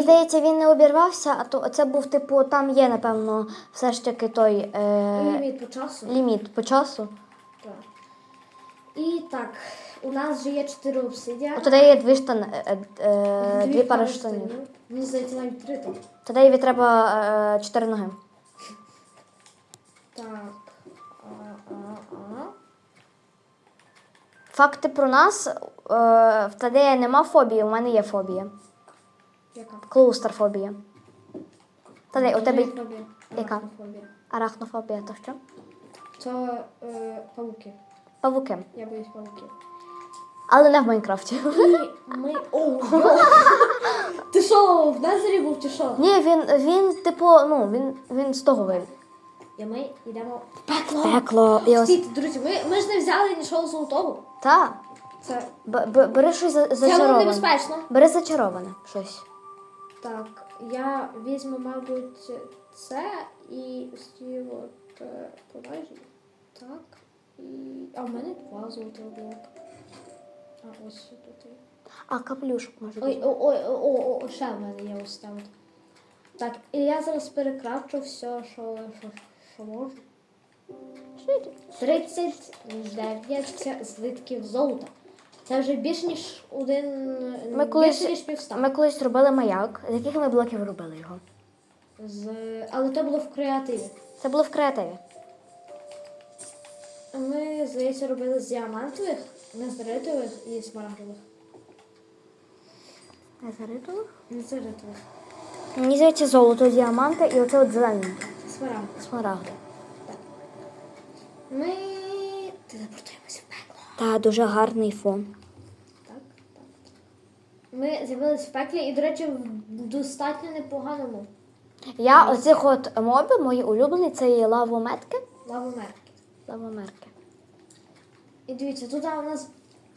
мені здається, він не обірвався, а то це був, типу, там є, напевно, все ж таки той е, Ліміт по часу. ліміт по часу. Так. І так, у нас вже є 4 обсидіа. От тоді є дві штани, е, е, дві пари штанів. Мені здається, навіть три там. Тоді їй треба е, чотири ноги. Так. А, а, а. Факти про нас. Е, в Тадея нема фобії, у мене є фобія. Яка? Клаустрофобія. Тадей, у тебе Фобія. Яка? Арахнофобія. арахнофобія, то що? Це е, павуки. Павуки. Я боюсь павуків. Але не в Майнкрафті. І ми. О, йо! Ти що, в Незері був чи що? Ні, він, він типу, ну, він, він з того вийде. І ми йдемо в пекло. Пекло. І ось... Стійте, друзі, ми, ми ж не взяли нічого золотого. Та. Це, Б- б- бери щось за- це зачароване. небезпечно. Бери зачароване щось. Так, я візьму, мабуть, це і ось ці от е. Так. І... А в мене два золотих блоки. А ось тут. А, каплюшок може бути. о, ой, о, о, о, ще в мене є ось там. Так, і я зараз перекрафчу все, що, що, що можу. 39 злитків золота. Це вже більше, ніж один. Ми колись, більше, ніж півста. ми колись робили маяк. З яких ми блоків робили його? З... Але то було в креативі. Це було в креативі. Ми, здається, робили з діамантових, незаритових і смарагдових. Не заритував? Незаритових. Мені здається, золото, діаманти і оце от зелене. Смарагд. Смарагди. Ми телепортуємося в пекло. Та дуже гарний фон. Ми з'явилися в пеклі і, до речі, в достатньо непоганому Я оцих от моби, мої улюблені, це є лавометки. лавомерки. Лавомерки. І дивіться, тут у нас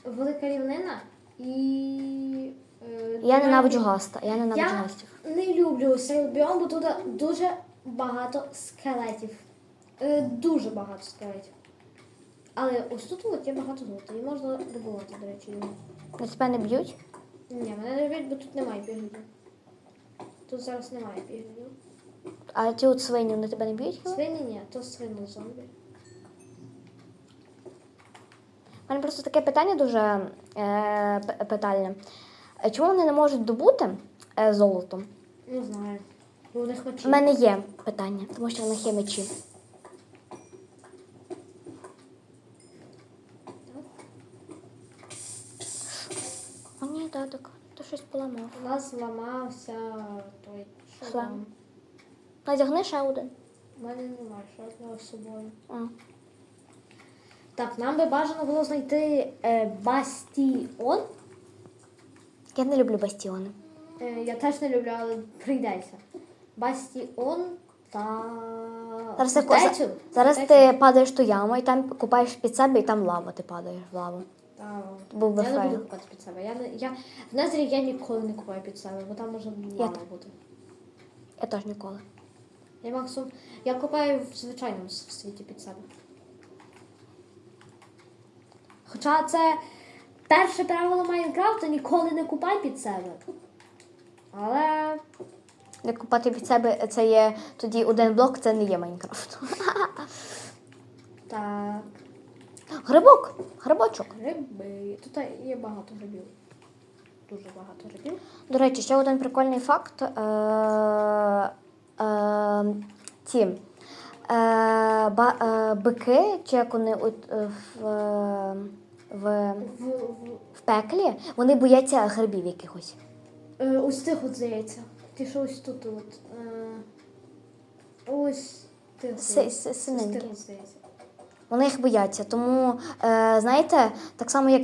велика рівнина і. е, Я дуже- ненавиджу гаста. Я ненавиджу Я гастів. не люблю цей біом, бо тут дуже багато скелетів. Е, дуже багато скелетів. Але ось тут от є багато золота. І можна добувати, до речі, його. На тебе не б'ють? Ні, мене не бо тут немає біглів. Тут зараз немає біглів. А ті от свині на тебе не б'ють? Свині ні, то свино зомбі. У мене просто таке питання дуже е, п- питальне. Е, Чому вони не можуть добути е, золото? Не знаю. Бо у них мечі. У мене є питання, тому що в них є мечі. О, ні, таток, щось поламав. У нас зламався той Шлем. шлем. Надягни ще один. У мене немає що одного з собою. А. Так, нам би бажано було знайти е, бастіон. Я не люблю бастіони. Е, я теж не люблю, але прийдеться. Бастіон та. Зараз, фортецю. зараз Фортецю. ти падаєш ту яму і там купаєш під себе, і там лава, ти падаєш в лаву. Був би я не буду купати під себе. Я, не- я, в Незері я ніколи не купаю під себе, бо там може так. бути. Я теж ніколи. Я максимум. Я купаю в звичайному с- світі під себе. Хоча це перше правило Майнкрафту ніколи не купай під себе. Але Як купати під себе, це є тоді один блок, це не є Майнкрафт. так, Грибок, грибочок. гриби. Тут є багато грибів. Дуже багато грибів. До речі, ще один прикольний факт. Е, е, ці е, ба, е, бики, чи як вони е, в, е, в, В, пеклі, вони бояться грибів якихось. е, ось тих от здається. Ті, що ось тут от. Е, ось тих. Си- от. си- Ось синенькі. тих от, здається. Вони їх бояться. Тому, е, знаєте, так само як